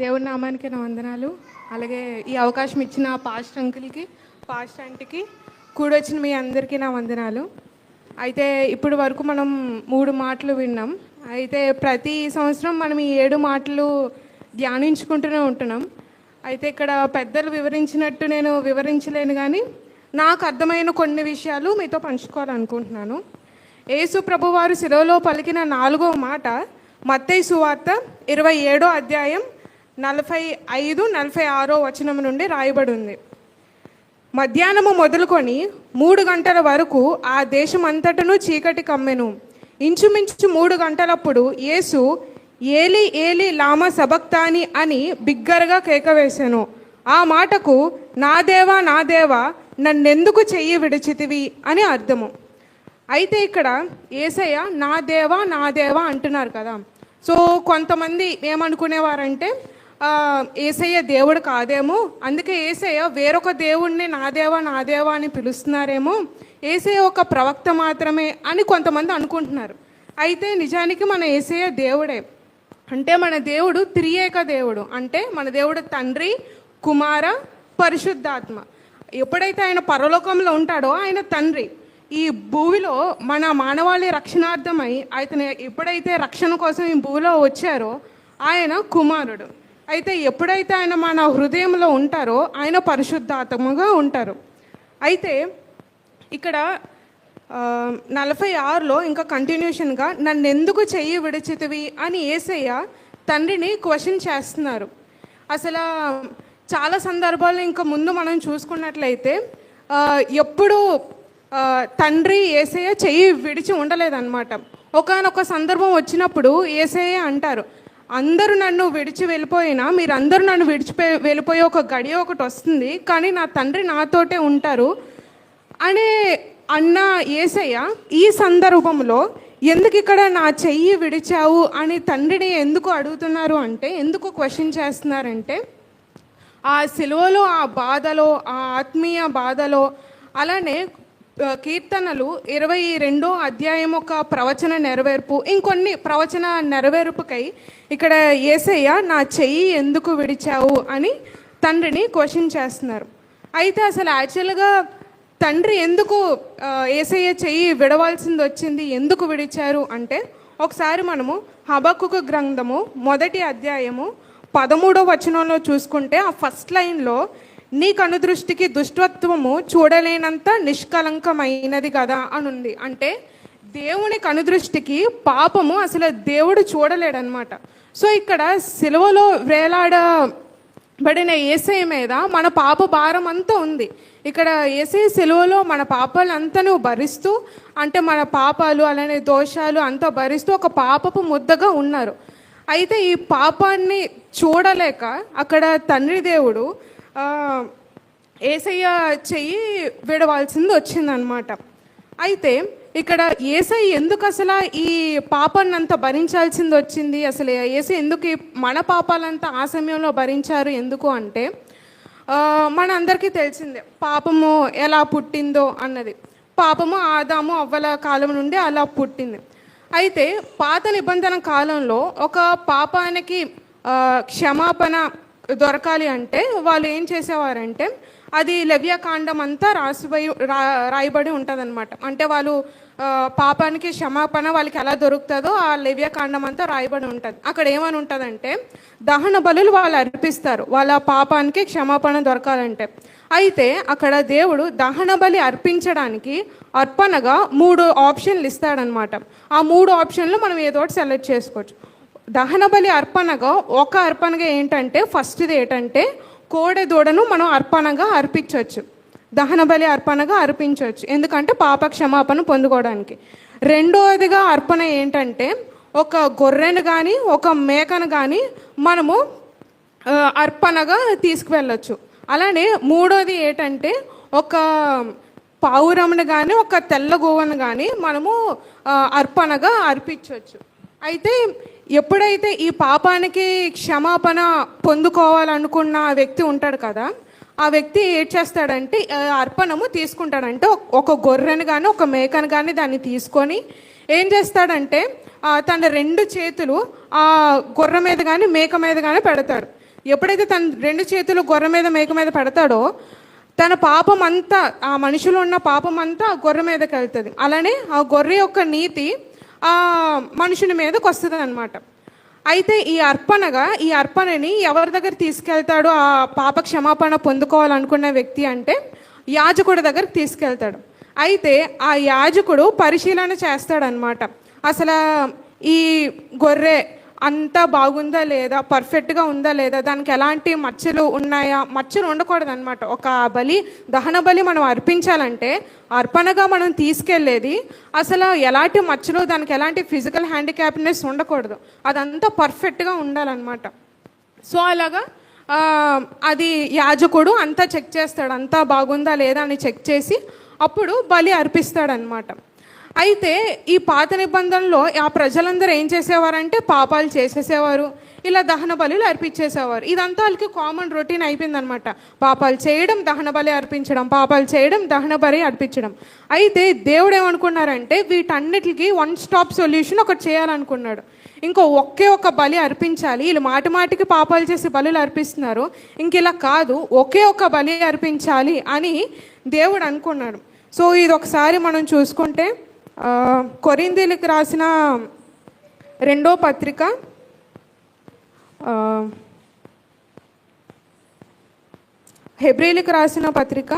దేవుని నామానికి నా వందనాలు. అలాగే ఈ అవకాశం ఇచ్చిన పాస్ట్ అంకుల్కి పాస్ట్ ఆంటీకి కూడొచ్చిన మీ అందరికీ నా వందనాలు. అయితే ఇప్పటి వరకు మనం మూడు మాటలు విన్నాం. అయితే ప్రతి సంవత్సరం మనం ఈ ఏడు మాటలు ధ్యానించుకుంటూనే ఉంటున్నాం. అయితే ఇక్కడ పెద్దలు వివరించినట్టు నేను వివరించలేను కానీ నాకు అర్థమైన కొన్ని విషయాలు మీతో పంచుకోవాలనుకుంటున్నాను. యేసు ప్రభువారు శిలువలో పలికిన నాలుగో మాట మత్తయి సువార్త ఇరవై ఏడో అధ్యాయం నలభై ఐదు నలభై ఆరో వచనం నుండి రాయబడి ఉంది మధ్యాహ్నము మొదలుకొని మూడు గంటల వరకు ఆ దేశమంతటను చీకటి కమ్మెను. ఇంచుమించు మూడు గంటలప్పుడు యేసు ఏలి ఏలి లామ సబక్తాని అని బిగ్గరగా కేకవేశాను. ఆ మాటకు నా దేవా నా దేవా నన్నెందుకు చెయ్యి విడిచితివి అని అర్థము. అయితే ఇక్కడ ఏసయ్య నా దేవా నా దేవా అంటున్నారు కదా. సో కొంతమంది ఏమనుకునేవారంటే ఏసయ్య దేవుడు కాదేమో. అందుకే ఏసయ్య వేరొక దేవుణ్ణి నా దేవా నా దేవా అని పిలుస్తున్నారేమో. ఏసయ్య ఒక ప్రవక్త మాత్రమే అని కొంతమంది అనుకుంటున్నారు. అయితే నిజానికి మన ఏసయ్య దేవుడే. అంటే మన దేవుడు త్రియేక దేవుడు. అంటే మన దేవుడు తండ్రి కుమార పరిశుద్ధాత్మ. ఎప్పుడైతే ఆయన పరలోకంలో ఉంటాడో ఆయన తండ్రి. ఈ భూమిలో మన మానవాళి రక్షణార్థమై ఆయన ఎప్పుడైతే రక్షణ కోసం ఈ భూమిలో వచ్చారో ఆయన కుమారుడు. అయితే ఎప్పుడైతే ఆయన మన హృదయంలో ఉంటారో ఆయన పరిశుద్ధాత్మగా ఉంటారు. అయితే ఇక్కడ నలభై ఆరులో ఇంకా కంటిన్యూషన్గా నన్ను ఎందుకు చెయ్యి విడిచితివి అని ఏసయ్య తండ్రిని క్వశ్చన్ చేస్తున్నారు. అసలు చాలా సందర్భాల్లో ఇంకా ముందు మనం చూసుకున్నట్లయితే ఎప్పుడు తండ్రి ఏసయ్య చెయ్యి విడిచి ఉండలేదన్నమాట. ఒకనొక సందర్భం వచ్చినప్పుడు ఏసయ్య అంటారు అందరూ నన్ను విడిచి వెళ్ళిపోయినా మీరందరూ నన్ను విడిచిపోయి వెళ్ళిపోయే ఒక గడియ ఒకటి వస్తుంది కానీ నా తండ్రి నాతోటే ఉంటారు అనే అన్న ఏసయ్య ఈ సందర్భంలో ఎందుకు ఇక్కడ నా చెయ్యి విడిచావు అని తండ్రిని ఎందుకు అడుగుతున్నారు అంటే ఎందుకు క్వశ్చన్ చేస్తున్నారంటే ఆ సిలువలో ఆ బాధలో ఆ ఆత్మీయ బాధలో అలానే కీర్తనలు ఇరవై రెండో అధ్యాయం ఒక ప్రవచన నెరవేర్పు. ఇంకొన్ని ప్రవచన నెరవేర్పుకై ఇక్కడ ఏసయ్య నా చెయ్యి ఎందుకు విడిచావు? అని తండ్రిని క్వశ్చన్ చేస్తున్నారు. అయితే అసలు యాక్చువల్గా తండ్రి ఎందుకు ఏసయ్య చెయ్యి విడవాల్సింది వచ్చింది ఎందుకు విడిచారు అంటే ఒకసారి మనము హబకుకు గ్రంథము మొదటి అధ్యాయము పదమూడో వచనంలో చూసుకుంటే ఆ ఫస్ట్ లైన్లో నీ కనుదృష్టికి దుష్టత్వము చూడలేనంత నిష్కలంకమైనది కదా అని ఉంది అంటే దేవుని కనుదృష్టికి పాపము అసలు దేవుడు చూడలేడనమాట సో ఇక్కడ సిలువలో వేలాడబడిన ఏసై మీద మన పాప భారం అంతా ఉంది. ఇక్కడ ఏసై సిలువలో మన పాపాలంతను భరిస్తూ అంటే మన పాపాలు అలానే దోషాలు అంతా భరిస్తూ ఒక పాపపు ముద్దగా ఉన్నారు. అయితే ఈ పాపాన్ని చూడలేక అక్కడ తండ్రి దేవుడు ఏసయ్య చెయ్యి విడవాల్సింది వచ్చిందనమాట అయితే ఇక్కడ ఏసై ఎందుకు అసలు ఈ పాపాన్ని భరించాల్సింది వచ్చింది? అసలు ఏసై ఎందుకు మన పాపాలంతా ఆ సమయంలో భరించారు ఎందుకు అంటే మన అందరికీ తెలిసిందే పాపము ఎలా పుట్టిందో అన్నది. పాపము ఆదాము అవ్వల కాలం నుండి అలా పుట్టింది. అయితే పాత నిబంధన కాలంలో ఒక పాపానికి క్షమాపణ దొరకాలి అంటే వాళ్ళు ఏం చేసేవారంటే అది లవ్యకాండం అంతా రాసిపోయి రా రాయబడి ఉంటుందన్నమాట. అంటే వాళ్ళు పాపానికి క్షమాపణ వాళ్ళకి ఎలా దొరుకుతుందో ఆ లవ్యకాండం అంతా రాయబడి ఉంటుంది. అక్కడ ఏమని ఉంటుందంటే దహన బలులు వాళ్ళు అర్పిస్తారు. వాళ్ళ పాపానికి క్షమాపణ దొరకాలంటే. అయితే అక్కడ దేవుడు దహన బలి అర్పించడానికి అర్పణగా మూడు ఆప్షన్లు ఇస్తాడనమాట ఆ మూడు ఆప్షన్లు మనం ఏదో ఒకటి సెలెక్ట్ చేసుకోవచ్చు. దహన బలి అర్పణగా ఒక అర్పణగా ఏంటంటే ఫస్ట్ది ఏంటంటే కోడె దూడను మనం అర్పణగా అర్పించవచ్చు దహన బలి అర్పణగా అర్పించవచ్చు ఎందుకంటే పాప క్షమాపణ పొందుకోవడానికి. రెండవదిగా అర్పణ ఏంటంటే ఒక గొర్రెను కానీ ఒక మేకను కానీ మనము అర్పణగా తీసుకువెళ్ళచ్చు. అలానే మూడోది ఏంటంటే ఒక పావురమును కానీ ఒక తెల్ల గోవను కానీ మనము అర్పణగా అర్పించవచ్చు అయితే ఎప్పుడైతే ఈ పాపానికి క్షమాపణ పొందుకోవాలనుకున్న వ్యక్తి ఉంటాడు కదా ఆ వ్యక్తి ఏం చేస్తాడంటే అర్పణము తీసుకుంటాడంటే ఒక- గొర్రెను కానీ ఒక మేకను కానీ దాన్ని తీసుకొని ఏం చేస్తాడంటే తన రెండు చేతులు ఆ గొర్రె మీద కానీ మేక మీద కానీ పెడతాడు. ఎప్పుడైతే తన రెండు చేతులు గొర్రె మీద మేక మీద పెడతాడో తన పాపం అంతా ఆ మనిషిలో ఉన్న పాపం అంతా ఆ గొర్రె మీదకి వెళ్తుంది. అలానే ఆ గొర్రె యొక్క నీతి మనుషుని మీదకి వస్తుంది అనమాట అయితే ఈ అర్పణగా ఈ అర్పణని ఎవరి దగ్గర తీసుకెళ్తాడో? ఆ పాప క్షమాపణ పొందుకోవాలనుకున్న వ్యక్తి అంటే యాజకుడి దగ్గరికి తీసుకెళ్తాడు. అయితే ఆ యాజకుడు పరిశీలన చేస్తాడనమాట అసలు ఈ గొర్రె అంతా బాగుందా లేదా? పర్ఫెక్ట్గా ఉందా లేదా? దానికి ఎలాంటి మచ్చలు ఉన్నాయా? మచ్చలు ఉండకూడదు అనమాట ఒక బలి దహన బలి మనం అర్పించాలంటే అర్పణగా మనం తీసుకెళ్ళేది అసలు ఎలాంటి మచ్చలు దానికి ఎలాంటి ఫిజికల్ హ్యాండిక్యాప్నెస్ ఉండకూడదు. అదంతా పర్ఫెక్ట్గా ఉండాలన్నమాట. సో అలాగా అది యాజకుడు అంతా చెక్ చేస్తాడు. అంతా బాగుందా లేదా అని చెక్ చేసి అప్పుడు బలి అర్పిస్తాడనమాట అయితే ఈ పాత నిబంధనలో ఆ ప్రజలందరూ ఏం చేసేవారంటే పాపాలు చేసేసేవారు ఇలా దహన బలులు అర్పించేసేవారు. ఇదంతా వాళ్ళకి కామన్ రొటీన్ అయిపోయిందనమాట పాపాలు చేయడం దహన బలి అర్పించడం పాపాలు చేయడం దహన బలి అర్పించడం. అయితే దేవుడు ఏమనుకున్నారంటే వీటన్నిటికి వన్ స్టాప్ సొల్యూషన్ ఒకటి చేయాలనుకున్నాడు. ఇంకో ఒకే ఒక బలి అర్పించాలి. వీళ్ళు మాటి మాటికి పాపాలు చేసి బలులు అర్పిస్తున్నారు. ఇంక ఇలా కాదు ఒకే ఒక బలి అర్పించాలి అని దేవుడు అనుకున్నాడు. సో ఇది ఒకసారి మనం చూసుకుంటే కొరిందీలకు రాసిన రెండో పత్రిక ఆ, హెబ్రిలకు రాసిన పత్రిక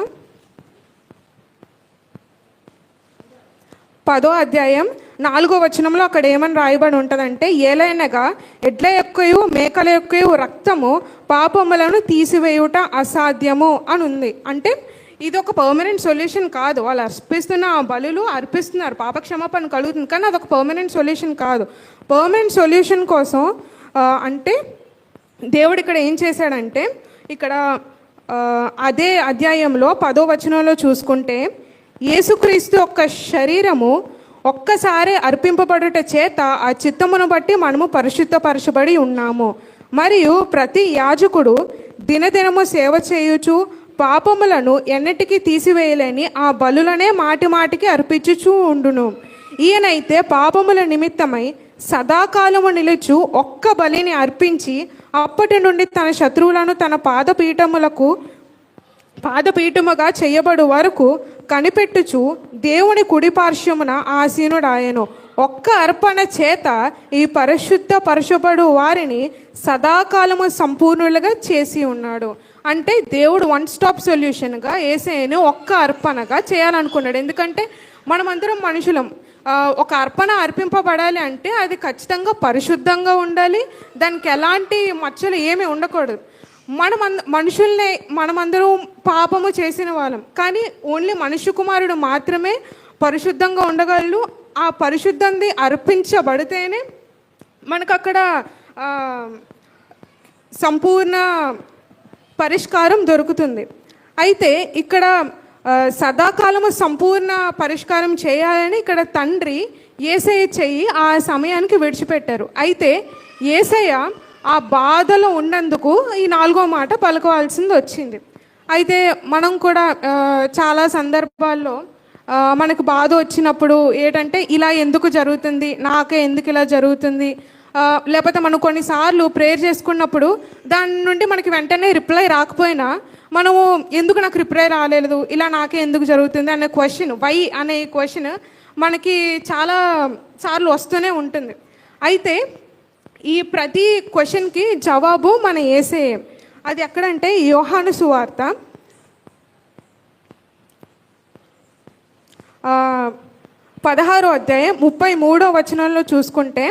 పదో అధ్యాయం నాలుగో వచనంలో అక్కడ ఏమని రాయబడి ఉంటుందంటే ఏలైనగా ఎడ్ల యొక్కయు మేకల యొక్కయు రక్తము పాపములను తీసివేయుట అసాధ్యము అని ఉంది. అంటే ఇది ఒక పర్మనెంట్ సొల్యూషన్ కాదు. వాళ్ళు అర్పిస్తున్న ఆ బలులు అర్పిస్తున్నారు. పాప క్షమాపణ కలుగుతుంది. కానీ అదొక పర్మనెంట్ సొల్యూషన్ కాదు. పర్మనెంట్ సొల్యూషన్ కోసం అంటే దేవుడు ఇక్కడ ఏం చేశాడంటే ఇక్కడ అదే అధ్యాయంలో పదో వచనంలో చూసుకుంటే యేసుక్రీస్తు యొక్క శరీరము ఒక్కసారి అర్పింపబడుట చేత ఆ చిత్తమును బట్టి మనము పరిశుద్ధపరచబడి ఉన్నాము. మరియు ప్రతి యాజకుడు దినదినము సేవ చేయుచు పాపములను ఎన్నటికీ తీసివేయలేని ఆ బలులనే మాటి మాటికి అర్పించుచూ ఉండును. ఈయనైతే పాపముల నిమిత్తమై సదాకాలము నిలుచు ఒక్క బలిని అర్పించి అప్పటి నుండి తన శత్రువులను తన పాదపీఠములకు పాదపీఠముగా చేయబడు వరకు కనిపెట్టుచు దేవుని కుడిపార్శ్వమున ఆసీనుడాయను. ఒక్క అర్పణ చేత ఈ పరిశుద్ధ పరచబడు వారిని సదాకాలము సంపూర్ణులుగా చేసి ఉన్నాడు. అంటే దేవుడు వన్ స్టాప్ సొల్యూషన్గా ఏసేను ఒక్క అర్పణగా చేయాలనుకున్నాడు. ఎందుకంటే మనమందరం మనుషులం. ఒక అర్పణ అర్పింపబడాలి అంటే అది ఖచ్చితంగా పరిశుద్ధంగా ఉండాలి. దానికి ఎలాంటి మచ్చలు ఏమీ ఉండకూడదు. మనం మనుషుల్ని మనమందరం పాపము చేసిన వాళ్ళం. కానీ ఓన్లీ మనుష్య కుమారుడు మాత్రమే పరిశుద్ధంగా ఉండగలడు. ఆ పరిశుద్ధంది అర్పించబడితేనే మనకు అక్కడ సంపూర్ణ పరిష్కారం దొరుకుతుంది. అయితే ఇక్కడ సదాకాలము సంపూర్ణ పరిష్కారం చేయాలని ఇక్కడ తండ్రి ఏసయ్య చెయ్యి ఆ సమయానికి విడిచిపెట్టారు. అయితే ఏసయ్య ఆ బాధలో ఉన్నందుకు ఈ నాలుగో మాట పలుకోవాల్సింది వచ్చింది. అయితే మనం కూడా చాలా సందర్భాల్లో మనకు బాధ వచ్చినప్పుడు ఏంటంటే ఇలా ఎందుకు జరుగుతుంది? నాకే ఎందుకు ఇలా జరుగుతుంది? లేకపోతే మనం కొన్నిసార్లు ప్రేయర్ చేసుకున్నప్పుడు దాని నుండి మనకి వెంటనే రిప్లై రాకపోయినా మనము ఎందుకు నాకు రిప్లై రాలేదు ఇలా నాకే ఎందుకు జరుగుతుంది అనే క్వశ్చన్ వై అనే క్వశ్చన్ మనకి చాలా సార్లు వస్తూనే ఉంటుంది. అయితే ఈ ప్రతి క్వశ్చన్కి జవాబు మన ఏసే. అది ఎక్కడంటే యోహాను సువార్త. పదహారో అధ్యాయం ముప్పై మూడో వచనంలో చూసుకుంటే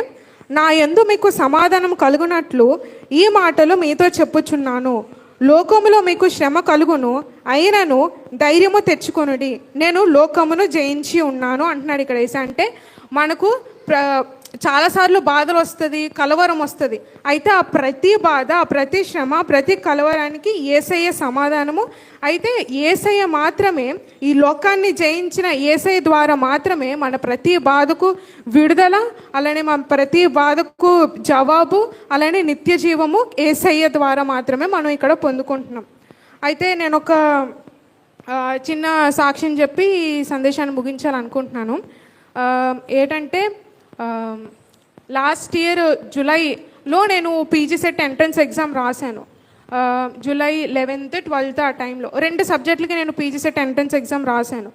నా ఎందు మీకు సమాధానం కలుగునట్లు ఈ మాటలు మీతో చెప్పుచున్నాను. లోకములో మీకు శ్రమ కలుగును అయినను ధైర్యము తెచ్చుకొనుడి. నేను లోకమును జయించి ఉన్నాను అంటున్నాడు ఇక్కడ వేసా అంటే మనకు ప్ర చాలాసార్లు బాధలు వస్తుంది కలవరం వస్తుంది. అయితే ఆ ప్రతి బాధ ఆ ప్రతి శ్రమ ప్రతి కలవరానికి ఏసయ్య సమాధానము. అయితే ఏసయ్య మాత్రమే ఈ లోకాన్ని జయించిన ఏసయ్య ద్వారా మాత్రమే మన ప్రతి బాధకు విడుదల అలానే మన ప్రతి బాధకు జవాబు అలానే నిత్య జీవము ఏసయ్య ద్వారా మాత్రమే మనం ఇక్కడ పొందుకుంటున్నాం. అయితే నేను ఒక చిన్న సాక్ష్యం చెప్పి ఈ సందేశాన్ని ముగించాలనుకుంటున్నాను. ఏంటంటే లాస్ట్ ఇయర్ జూలైలో నేను పీజీ సెట్ ఎంట్రన్స్ ఎగ్జామ్ రాశాను. జూలై లెవెన్త్ ట్వెల్త్ ఆ టైంలో రెండు సబ్జెక్టులకి నేను పీజీ సెట్ ఎంట్రన్స్ ఎగ్జామ్ రాశాను.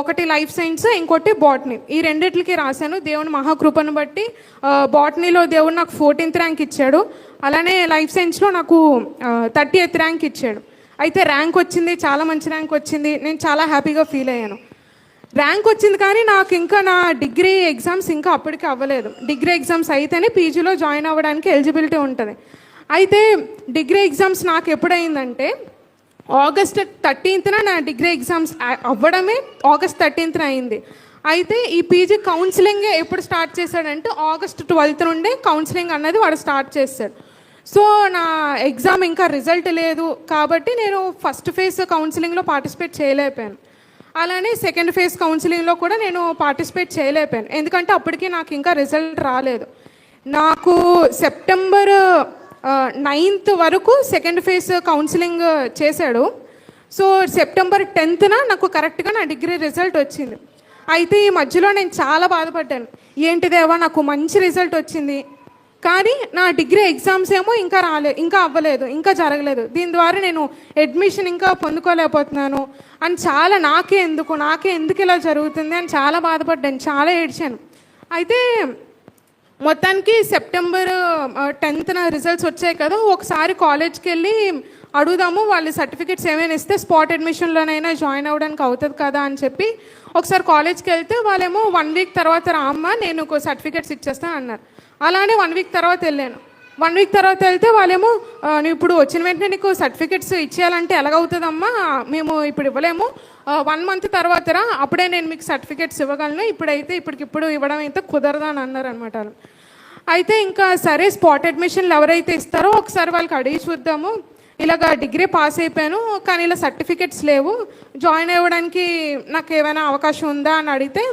ఒకటి లైఫ్ సైన్స్ ఇంకోటి బాటనీ ఈ రెండిట్లకి రాశాను. దేవుని మహాకృపను బట్టి బాటనీలో దేవుడు నాకు ఫోర్టీన్త్ ర్యాంక్ ఇచ్చాడు. అలానే లైఫ్ సైన్స్లో నాకు థర్టీ ఎయిత్ ర్యాంక్ ఇచ్చాడు. అయితే ర్యాంక్ వచ్చింది చాలా మంచి ర్యాంక్ వచ్చింది. నేను చాలా హ్యాపీగా ఫీల్ అయ్యాను. ర్యాంక్ వచ్చింది కానీ నాకు ఇంకా నా డిగ్రీ ఎగ్జామ్స్ ఇంకా అప్పటికి అవ్వలేదు. డిగ్రీ ఎగ్జామ్స్ అయితేనే పీజీలో జాయిన్ అవ్వడానికి ఎలిజిబిలిటీ ఉంటుంది. అయితే డిగ్రీ ఎగ్జామ్స్ నాకు ఎప్పుడైందంటే ఆగస్ట్ థర్టీన్త్న నా డిగ్రీ ఎగ్జామ్స్ అవ్వడమే ఆగస్ట్ థర్టీన్త్న అయింది. అయితే ఈ పీజీ కౌన్సిలింగ్ ఎప్పుడు స్టార్ట్ చేశాడంటే ఆగస్ట్ ట్వెల్త్ నుండే కౌన్సిలింగ్ అన్నది వాడు స్టార్ట్ చేశాడు. సో నా ఎగ్జామ్ ఇంకా రిజల్ట్ లేదు. కాబట్టి నేను ఫస్ట్ ఫేజ్ కౌన్సిలింగ్లో పార్టిసిపేట్ చేయలేకపోయాను. అలానే సెకండ్ ఫేజ్ కౌన్సిలింగ్లో కూడా నేను పార్టిసిపేట్ చేయలేకపోయాను. ఎందుకంటే అప్పటికి నాకు ఇంకా రిజల్ట్ రాలేదు. నాకు సెప్టెంబర్ నైన్త్ వరకు సెకండ్ ఫేజ్ కౌన్సిలింగ్ చేశాడు. సో సెప్టెంబర్ టెన్త్న నాకు కరెక్ట్గా నా డిగ్రీ రిజల్ట్ వచ్చింది. అయితే ఈ మధ్యలో నేను చాలా బాధపడ్డాను. ఏంటిదేవా నాకు మంచి రిజల్ట్ వచ్చింది. కానీ నా డిగ్రీ ఎగ్జామ్స్ ఏమో ఇంకా రాలేదు ఇంకా అవ్వలేదు ఇంకా జరగలేదు. దీని ద్వారా నేను అడ్మిషన్ ఇంకా పొందుకోలేకపోతున్నాను. అని చాలా నాకే ఎందుకు నాకే ఎందుకు ఇలా జరుగుతుంది అని చాలా బాధపడ్డాను చాలా ఏడ్చాను. అయితే మొత్తానికి సెప్టెంబర్ టెన్త్న రిజల్ట్స్ వచ్చాయి కదా ఒకసారి కాలేజ్కి వెళ్ళి అడుగుదాము వాళ్ళ సర్టిఫికేట్స్ ఏమైనా ఇస్తే స్పాట్ అడ్మిషన్లోనైనా జాయిన్ అవ్వడానికి అవుతుంది కదా అని చెప్పి ఒకసారి కాలేజ్కి వెళ్తే వాళ్ళేమో వన్ వీక్ తర్వాత రామ్మా నేను ఒక సర్టిఫికేట్స్ ఇచ్చేస్తాను అన్నారు. అలానే వన్ వీక్ తర్వాత వెళ్ళాను. వన్ వీక్ తర్వాత వెళ్తే వాళ్ళేమో నువ్వు ఇప్పుడు వచ్చిన వెంటనే నీకు సర్టిఫికెట్స్ ఇచ్చేయాలంటే ఎలాగవుతుందమ్మా? మేము ఇప్పుడు ఇవ్వలేము. వన్ మంత్ తర్వాతరా అప్పుడే నేను మీకు సర్టిఫికెట్స్ ఇవ్వగలను. ఇప్పుడైతే ఇప్పటికిప్పుడు ఇవ్వడం అయితే కుదరదు అని అన్నారు అనమాట అయితే ఇంకా సరే స్పాట్ అడ్మిషన్లు ఎవరైతే ఇస్తారో ఒకసారి వాళ్ళకి అడిగి చూద్దాము. ఇలాగ డిగ్రీ పాస్ అయిపోయాను కానీ ఇలా సర్టిఫికెట్స్ లేవు. జాయిన్ అవ్వడానికి నాకు ఏమైనా అవకాశం ఉందా అని అడిగితే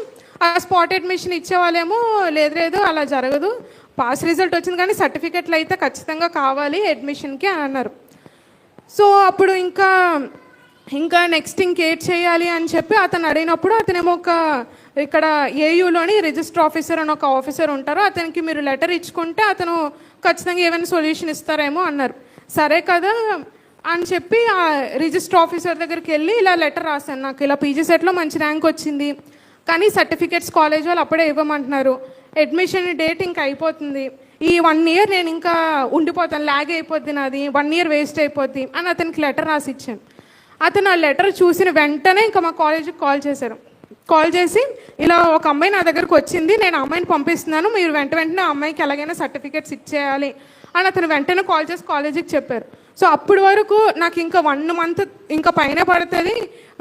ఆ స్పాట్ అడ్మిషన్ ఇచ్చే వాళ్ళేమో లేదు లేదు అలా జరగదు. పాస్ రిజల్ట్ వచ్చింది కానీ సర్టిఫికెట్లు అయితే ఖచ్చితంగా కావాలి అడ్మిషన్కి అని అన్నారు. సో అప్పుడు ఇంకా ఇంకా నెక్స్ట్ ఇంకేట్ చేయాలి అని చెప్పి అతను అడిగినప్పుడు అతనేమో ఒక ఇక్కడ ఏయూలోని రిజిస్టర్ ఆఫీసర్ అని ఒక ఆఫీసర్ ఉంటారు. అతనికి మీరు లెటర్ ఇచ్చుకుంటే అతను ఖచ్చితంగా ఏమైనా సొల్యూషన్ ఇస్తారేమో అన్నారు. సరే కదా అని చెప్పి ఆ రిజిస్టర్ ఆఫీసర్ దగ్గరికి వెళ్ళి ఇలా లెటర్ రాశాను. నాకు ఇలా పీజీ సెట్లో మంచి ర్యాంక్ వచ్చింది. కానీ సర్టిఫికేట్స్ కాలేజ్ వాళ్ళు అప్పుడే ఇవ్వమంటున్నారు. అడ్మిషన్ డేట్ ఇంకా అయిపోతుంది. ఈ వన్ ఇయర్ నేను ఇంకా ఉండిపోతాను లాగ్ అయిపోద్ది నాది. వన్ ఇయర్ వేస్ట్ అయిపోద్ది అని అతనికి లెటర్ రాసి ఇచ్చాను అతను ఆ లెటర్ చూసిన వెంటనే ఇంకా మా కాలేజీకి కాల్ చేశారు. కాల్ చేసి ఇలా ఒక అమ్మాయి నా దగ్గరకు వచ్చింది నేను అమ్మాయిని పంపిస్తున్నాను మీరు వెంట వెంటనే ఆ అమ్మాయికి ఎలాగైనా సర్టిఫికేట్స్ ఇచ్చేయాలి అని అతను వెంటనే కాల్ చేసి కాలేజీకి చెప్పారు. సో అప్పటి వరకు నాకు ఇంకా వన్ మంత్ ఇంకా పైన పడుతుంది.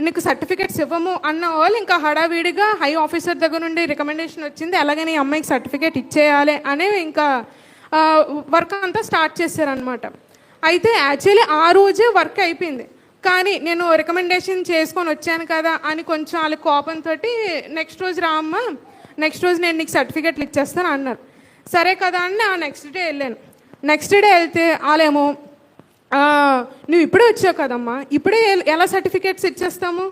నీకు సర్టిఫికేట్స్ ఇవ్వము అన్న వాళ్ళు ఇంకా హడావిడిగా హై ఆఫీసర్ దగ్గర నుండి రికమెండేషన్ వచ్చింది. అలాగే ఈ అమ్మాయికి సర్టిఫికేట్ ఇచ్చేయాలి అనే ఇంకా వర్క్ అంతా స్టార్ట్ చేశారనమాట అయితే యాక్చువల్లీ ఆ రోజే వర్క్ అయిపోయింది. కానీ నేను రికమెండేషన్ చేసుకొని వచ్చాను కదా అని కొంచెం వాళ్ళ కోపంతో నెక్స్ట్ రోజు రా అమ్మ నెక్స్ట్ రోజు నేను నీకు సర్టిఫికెట్లు ఇచ్చేస్తాను అన్నారు. సరే కదా అని ఆ నెక్స్ట్ డే వెళ్ళాను. నెక్స్ట్ డే వెళ్తే వాళ్ళేమో నువ్వు ఇప్పుడే వచ్చావు కదమ్మా. ఇప్పుడే ఎలా సర్టిఫికేట్స్ ఇచ్చేస్తాము?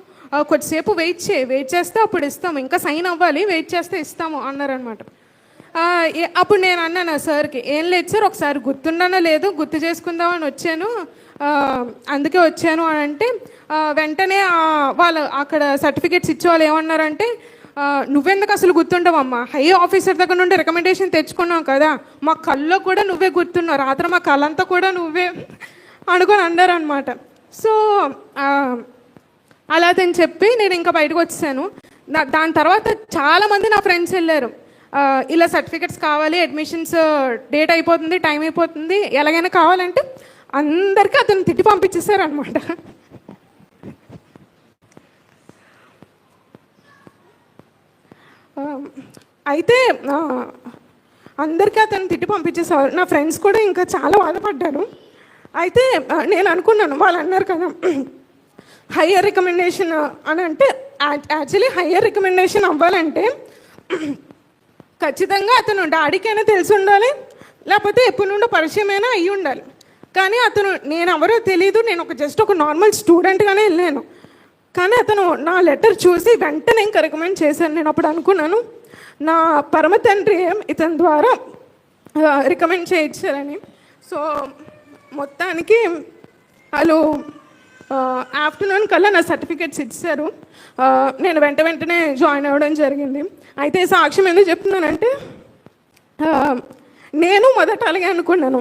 కొద్దిసేపు వెయిట్ చేయి. వెయిట్ చేస్తే అప్పుడు ఇస్తాము. ఇంకా సైన్ అవ్వాలి. వెయిట్ చేస్తే ఇస్తాము అన్నారనమాట అప్పుడు నేను అన్నాను సార్కి ఏం లేదు సార్ ఒకసారి గుర్తున్నానో లేదు గుర్తు చేసుకుందామని వచ్చాను. అందుకే వచ్చాను అని అంటే వెంటనే వాళ్ళు అక్కడ సర్టిఫికేట్స్ ఇచ్చేవాళ్ళు ఏమన్నారంటే నువ్వెందుకు అసలు గుర్తుండవమ్మా? హై ఆఫీసర్ దగ్గర నుండి రికమెండేషన్ తెచ్చుకున్నావు కదా. మా కల్లో కూడా నువ్వే గుర్తున్నావు. రాత్రి మా కళ్ళంతా కూడా నువ్వే. అనుకొని అన్నారు అనమాట సో అలా అని చెప్పి నేను ఇంకా బయటకు వచ్చాను. దాని తర్వాత చాలామంది నా ఫ్రెండ్స్ వెళ్ళారు. ఇలా సర్టిఫికెట్స్ కావాలి అడ్మిషన్స్ డేట్ అయిపోతుంది టైం అయిపోతుంది ఎలాగైనా కావాలంటే అందరికీ అతను తిట్టి పంపించేశారు అనమాట అయితే అందరికీ అతను తిట్టి పంపించేసేవారు నా ఫ్రెండ్స్ కూడా ఇంకా చాలా బాధపడ్డారు. అయితే నేను అనుకున్నాను వాళ్ళు అన్నారు కదా హయ్యర్ రికమెండేషన్ అని అంటే యాక్చువల్లీ హయ్యర్ రికమెండేషన్ అవ్వాలంటే ఖచ్చితంగా అతను డాడీకైనా తెలిసి ఉండాలి లేకపోతే ఎప్పటి నుండో పరిచయమైనా అయ్యి ఉండాలి. కానీ అతను నేను ఎవరో తెలియదు నేను ఒక జస్ట్ ఒక నార్మల్ స్టూడెంట్గానే వెళ్ళాను. కానీ అతను నా లెటర్ చూసి వెంటనే ఇంకా రికమెండ్ చేశాను. నేను అప్పుడు అనుకున్నాను నా పరమ తండ్రి ఇతని ద్వారా రికమెండ్ చేయించారని. సో మొత్తానికి వాళ్ళు ఆఫ్టర్నూన్ కల్లా నా సర్టిఫికేట్స్ ఇచ్చారు. నేను వెంట వెంటనే జాయిన్ అవ్వడం జరిగింది. అయితే సాక్ష్యం ఎందుకు చెప్తున్నానంటే నేను మొదట అలాగే అనుకున్నాను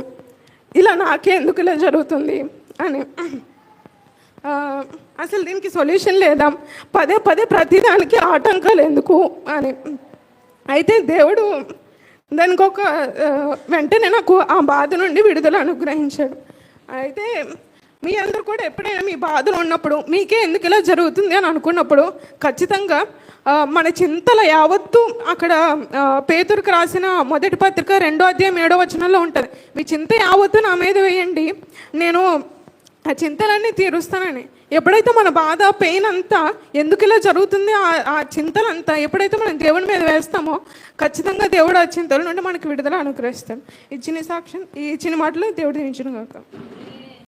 ఇలా నాకే ఎందుకు ఇలా జరుగుతుంది అని. అసలు దీనికి సొల్యూషన్ లేదా? పదే పదే ప్రతిదానికి ఆటంకాలు ఎందుకు అని. అయితే దేవుడు దానికి ఒక వెంటనే నాకు ఆ బాధ నుండి విడుదల అనుగ్రహించాడు. అయితే మీ అందరు కూడా ఎప్పుడైనా మీ బాధలు ఉన్నప్పుడు మీకే ఎందుకు ఇలా జరుగుతుంది అని అనుకున్నప్పుడు ఖచ్చితంగా మన చింతల యావత్తు అక్కడ ఆ, రాసిన మొదటి పత్రిక రెండో అధ్యాయం ఏడో వచనంలో ఉంటుంది. మీ చింత యావత్తు నా మీద వేయండి. నేను ఆ చింతలన్నీ తీరుస్తానని. ఎప్పుడైతే మన బాధ పెయిన్ అంతా ఎందుకు ఇలా జరుగుతుంది ఆ- చింతలంతా ఎప్పుడైతే మనం దేవుని మీద వేస్తామో ఖచ్చితంగా దేవుడు ఆ చింతల నుండి మనకి విడుదల అనుగ్రహిస్తాడు. ఇచ్చిన సాక్ష్యం ఈ ఇచ్చిన మాటలు దేవుడు దించిన కాక